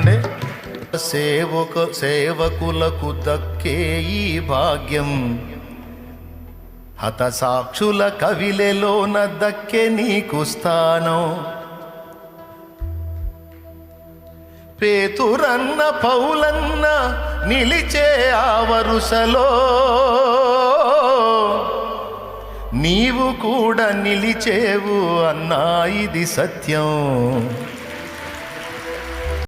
ఏమండి సేవక సేవకులకు దక్కే ఈ భాగ్యం. హతసాక్షుల కవిలెలోన దక్కే నీకు స్థానం. పేతురన్న పౌలన్న నిలిచే ఆ వరుసలో నీవు కూడా నిలిచేవు అన్నా ఇది సత్యం.